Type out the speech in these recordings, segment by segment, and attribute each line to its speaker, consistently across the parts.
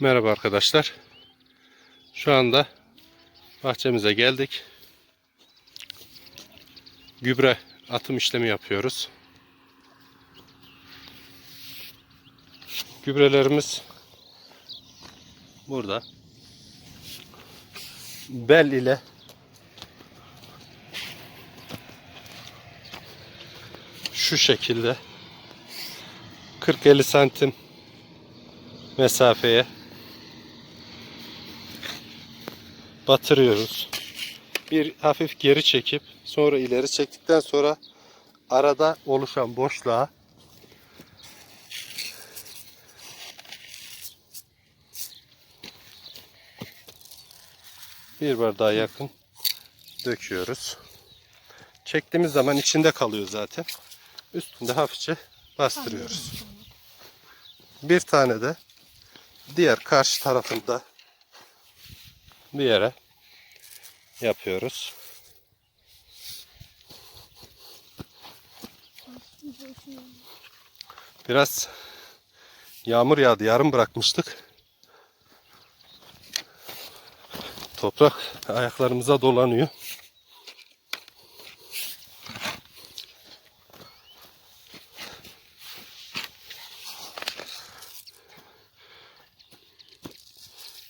Speaker 1: Merhaba arkadaşlar. Şu anda bahçemize geldik. Gübre atım işlemi yapıyoruz. Gübrelerimiz burada. Bel ile şu şekilde 40-50 santim mesafeye batırıyoruz. Bir hafif geri çekip sonra ileri çektikten sonra arada oluşan boşluğa bir bardağa yakın döküyoruz. Çektiğimiz zaman içinde kalıyor zaten. Üstünde hafifçe bastırıyoruz. Bir tane de diğer karşı tarafında bir yere yapıyoruz. Biraz yağmur yağdı. Yarım bırakmıştık. Toprak ayaklarımıza dolanıyor.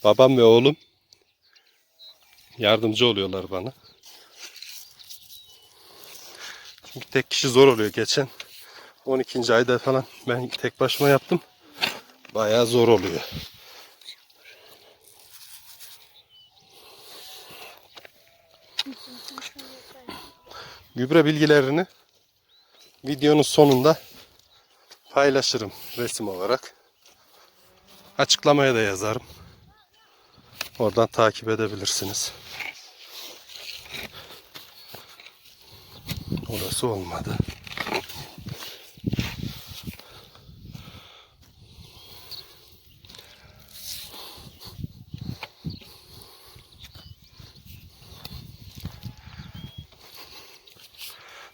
Speaker 1: Babam ve oğlum yardımcı oluyorlar bana. Çünkü tek kişi zor oluyor. Geçen 12. ayda falan ben tek başıma yaptım. Bayağı zor oluyor. Gübre bilgilerini videonun sonunda paylaşırım resim olarak. Açıklamaya da yazarım. Oradan takip edebilirsiniz. Orası olmadı.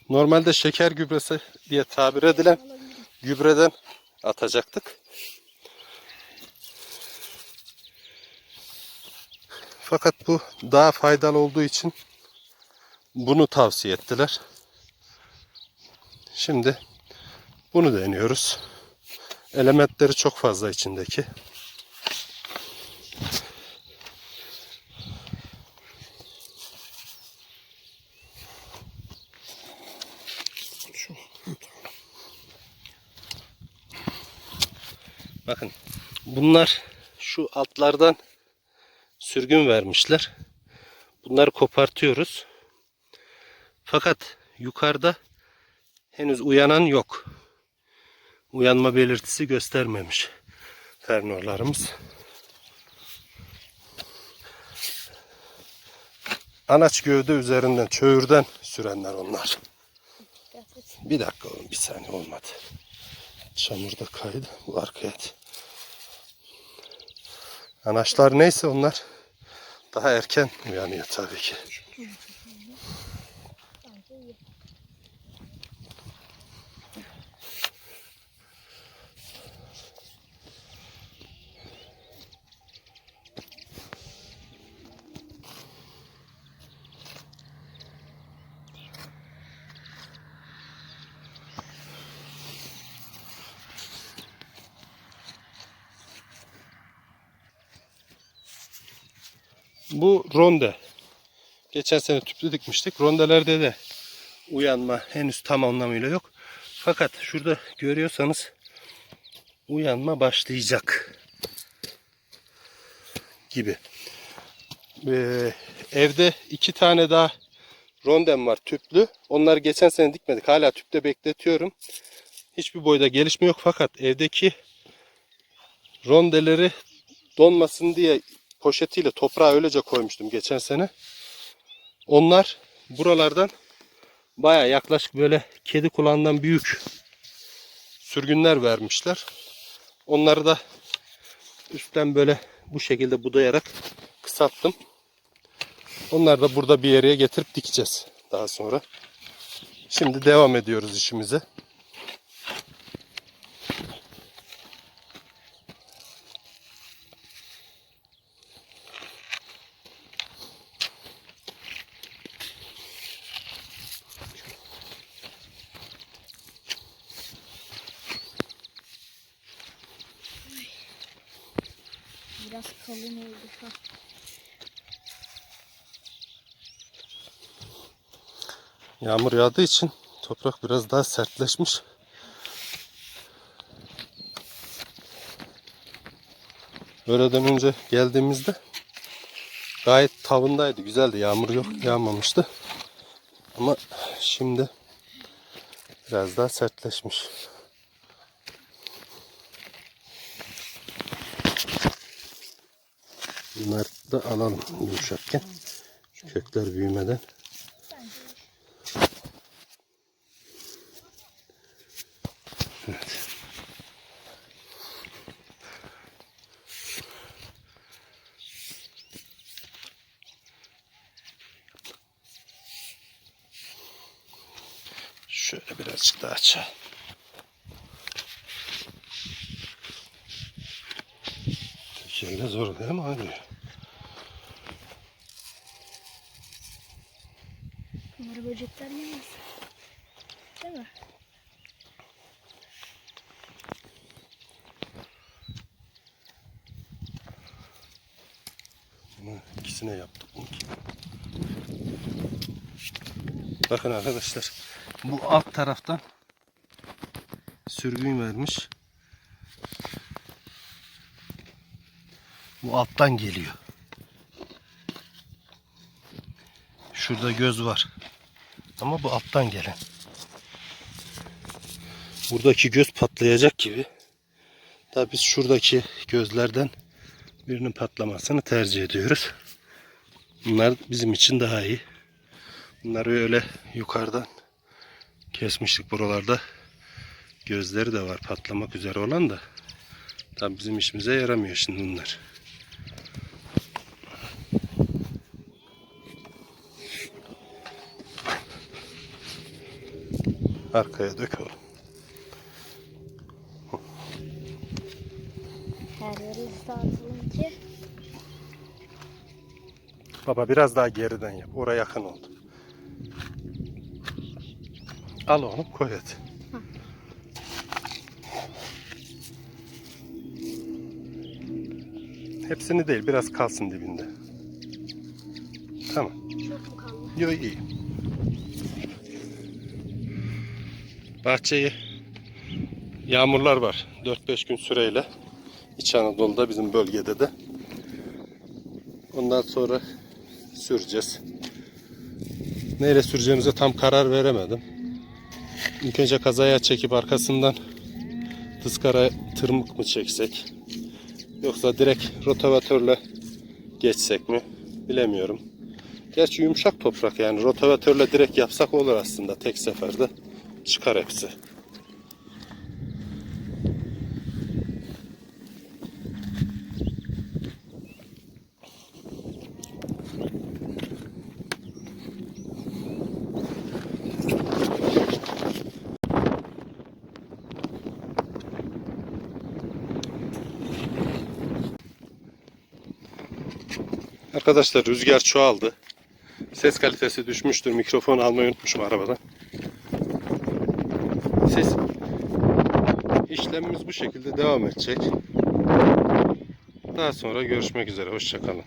Speaker 1: Normalde şeker gübresi diye tabir edilen gübreden atacaktık. Fakat bu daha faydalı olduğu için bunu tavsiye ettiler. Şimdi bunu deniyoruz. Elementleri çok fazla içindeki. Bakın bunlar şu altlardan sürgün vermişler. Bunları kopartıyoruz. Fakat yukarıda henüz uyanan yok. Uyanma belirtisi göstermemiş fernorlarımız. Anaç gövde üzerinden, çöğürden sürenler onlar. Bir dakika oğlum, bir saniye olmadı. Çamurda kaydı. Bu arkaya at. Anaçlar neyse onlar daha erken uyanıyor tabii ki. Bu ronde. Geçen sene tüplü dikmiştik. Rondelerde de uyanma henüz tam anlamıyla yok. Fakat şurada görüyorsanız uyanma başlayacak gibi. Ee, evde iki tane daha rondem var tüplü. Onları geçen sene dikmedik. Hala tüpte bekletiyorum. Hiçbir boyda gelişme yok fakat evdeki rondeleri donmasın diye poşetiyle toprağa öylece koymuştum geçen sene. Onlar buralardan baya yaklaşık böyle kedi kulağından büyük sürgünler vermişler. Onları da üstten böyle bu şekilde budayarak kısalttım. Onları da burada bir yere getirip dikeceğiz daha sonra. Şimdi devam ediyoruz işimize.
Speaker 2: Biraz kalın oldu. Ha.
Speaker 1: Yağmur yağdığı için toprak biraz daha sertleşmiş. Öğleden önce geldiğimizde gayet tavındaydı. Güzeldi. Yağmur yok. Yağmamıştı. Ama şimdi biraz daha sertleşmiş. Bunları da alalım yumuşakken. Kökler büyümeden. Evet. Şöyle birazcık daha açalım. Şöyle zor değil mi abi?
Speaker 2: Bunları böcekler yemez. Değil mi?
Speaker 1: İkisine yaptık bunu. Bakın arkadaşlar. Bu alt taraftan sürgün vermiş. Bu alttan geliyor. Şurada göz var. Ama bu alttan gelen. Buradaki göz patlayacak gibi. Tabii biz şuradaki gözlerden birinin patlamasını tercih ediyoruz. Bunlar bizim için daha iyi. Bunları öyle yukarıdan kesmiştik buralarda. Gözleri de var patlamak üzere olan da. Tabii bizim işimize yaramıyor şimdi bunlar. Arkaya dökelim.
Speaker 2: Her yeri ıslatılın ki.
Speaker 1: Baba biraz daha geriden yap. Oraya yakın oldu. Al oğlum koy hadi. Hepsini değil biraz kalsın dibinde. Tamam.
Speaker 2: Çok mu kaldı?
Speaker 1: Yo iyi. Bahçeyi yağmurlar var. 4-5 gün süreyle. İç Anadolu'da bizim bölgede de. Ondan sonra süreceğiz. Neyle süreceğimize tam karar veremedim. İlk önce kazaya çekip arkasından tızkara tırmık mı çeksek? Yoksa direkt rotavatörle geçsek mi? Bilemiyorum. Gerçi yumuşak toprak yani rotavatörle direkt yapsak olur aslında tek seferde. Çıkar hepsi. Arkadaşlar rüzgar çoğaldı. Ses kalitesi düşmüştür. Mikrofon almayı unutmuşum arabadan. Ses işlemimiz bu şekilde devam edecek. Daha sonra görüşmek üzere. Hoşçakalın.